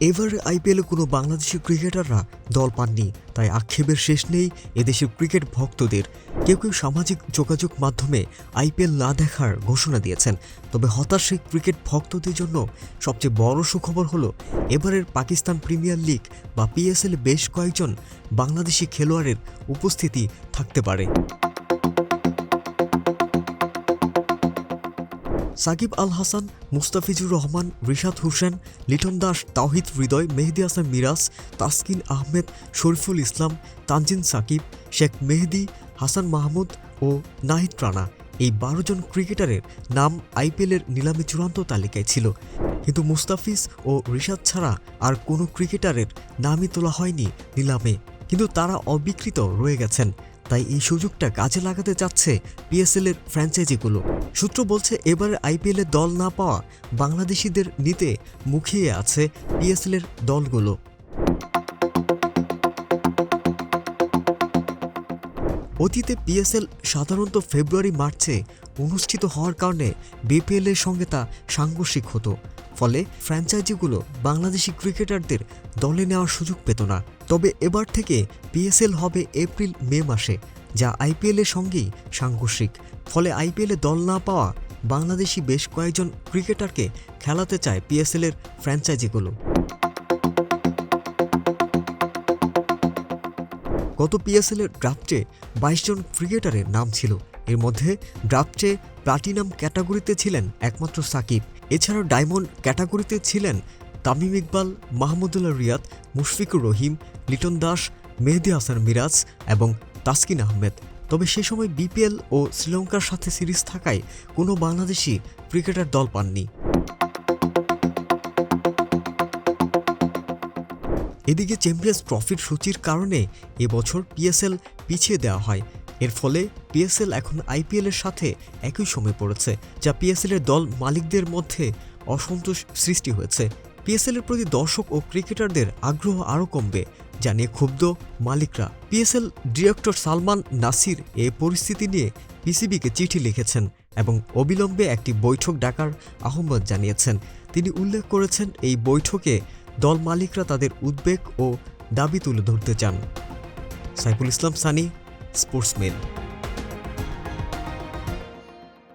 এবার আইপিএলে কোনো বাংলাদেশি ক্রিকেটাররা দল পাননি, তাই আক্ষেপের শেষ নেই এদেশের ক্রিকেট ভক্তদের। কেউ কেউ সামাজিক যোগাযোগ মাধ্যমে আইপিএল না দেখার ঘোষণা দিয়েছেন, তবে হতাশ সেই ক্রিকেট ভক্তদের জন্য সবচেয়ে বড় সুখবর হলো, এবারের পাকিস্তান প্রিমিয়ার লিগ বা পিএসএল বেশ কয়েকজন বাংলাদেশি খেলোয়াড়ের উপস্থিতি থাকতে পারে। সাকিব আল হাসান, মুস্তাফিজুর রহমান, রিশাদ হোসেন, লিটন দাস, তাওহিদ হৃদয়, মেহেদি হাসান মিরাজ, তাসকিন আহমেদ, শরীফুল ইসলাম, তানজিন সাকিব, শেখ মেহেদি, হাসান মাহমুদ ও নাহিদ রানা। এই বারো জন ক্রিকেটারের নাম আইপিএলের নিলামে চূড়ান্ত তালিকায় ছিল। কিন্তু মুস্তাফিজ ও রিশাদ ছাড়া আর কোনো ক্রিকেটারের নামই তোলা হয়নি নিলামে। কিন্তু তারা অবিকৃত রয়ে গেছেন। তাই এই সুযোগটা কাজে লাগাতে চাচ্ছে পিএসএল এর ফ্র্যাঞ্চাইজিগুলো। সূত্র বলছে, এবারে আইপিএল এর দল না পাওয়া বাংলাদেশিদের নিতে মুখিয়ে আছে পিএসএল এর দলগুলো। অতীতে পিএসএল সাধারণত ফেব্রুয়ারি, মার্চে অনুষ্ঠিত হওয়ার কারণে বিপিএল এর সঙ্গে তা সাংঘর্ষিক হতো। ফলে ফ্র্যাঞ্চাইজিগুলো বাংলাদেশি ক্রিকেটারদের দলে নেওয়ার সুযোগ পেত না। তবে এবার থেকে পিএসএল হবে এপ্রিল, মে মাসে, যা আইপিএলের সঙ্গেই সাংঘর্ষিক। ফলে আইপিএল দল না পাওয়া বাংলাদেশি বেশ কয়েকজন ক্রিকেটারকে খেলাতে চায় পিএসএল এর ফ্র্যাঞ্চাইজিগুলো। গত পিএসএলের ড্রাফটে বাইশ জন ক্রিকেটারের নাম ছিল। এর মধ্যে ড্রাফটে প্লাটিনাম ক্যাটাগরিতে ছিলেন একমাত্র সাকিব। এছাড়াও ডায়মন্ড ক্যাটাগরিতে ছিলেন তামিম ইকবাল, মাহমুদুল্লাহ রিয়াদ, মুশফিকুর রহিম, লিটন দাস, মেহেদি হাসান মিরাজ এবং তাসকিন আহমেদ। তবে সে সময় বিপিএল ও শ্রীলঙ্কার সাথে সিরিজ থাকায় কোনো বাংলাদেশি ক্রিকেটার দল পাননি। এদিকে চ্যাম্পিয়ন্স ট্রফির সূচির কারণে এবছর পিএসএল পিছিয়ে দেওয়া হয়। এর ফলে পিএসএল এখন আইপিএলের সাথে একই সময় পড়েছে, যা পিএসএল এর দল মালিকদের মধ্যে অসন্তোষ সৃষ্টি হয়েছে। পিএসএল এর প্রতি দর্শক ও ক্রিকেটারদের আগ্রহ আরও কমবে, যা নিয়ে ক্ষুব্ধ মালিকরা। পিএসএল ডিরেক্টর সালমান নাসির এ পরিস্থিতি নিয়ে পিসিবিকে চিঠি লিখেছেন এবং অবিলম্বে একটি বৈঠক ডাকার আহ্বান জানিয়েছেন। তিনি উল্লেখ করেছেন, এই বৈঠকে দল মালিকরা তাদের উদ্বেগ ও দাবি তুলে ধরতে চান। সাইফুল ইসলাম, সানি স্পোর্টসম্যান।